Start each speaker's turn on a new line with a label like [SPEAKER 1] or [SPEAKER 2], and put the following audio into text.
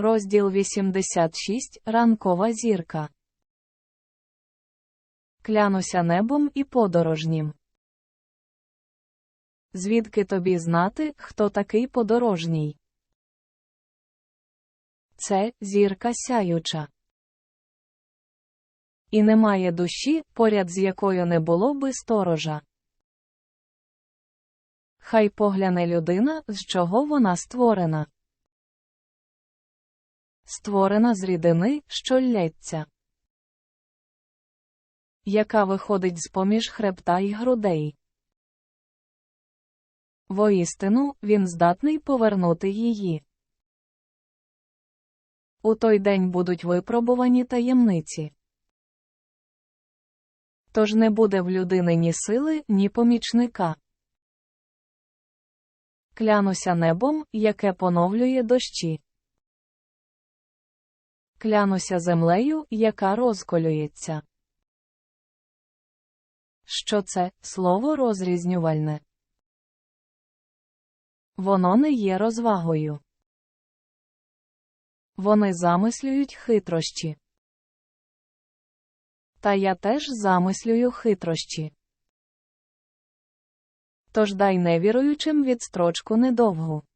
[SPEAKER 1] Розділ 86 Ранкова зірка. Клянуся небом і подорожнім. Звідки тобі знати, хто такий подорожній? Це зірка сяюча. І немає душі, поряд з якою не було би сторожа. Хай погляне людина, з чого вона створена. Створена з рідини, що лється, яка виходить з поміж хребта й грудей. Воістину, він здатний повернути її. У той день будуть випробувані таємниці. Тож не буде в людини ні сили, ні помічника. Клянуся небом, яке поновлює дощі. Клянуся землею, яка розколюється. Що це слово розрізнювальне? Воно не є розвагою. Вони замислюють хитрощі. Та я теж замислюю хитрощі. Тож дай невіруючим відстрочку недовгу.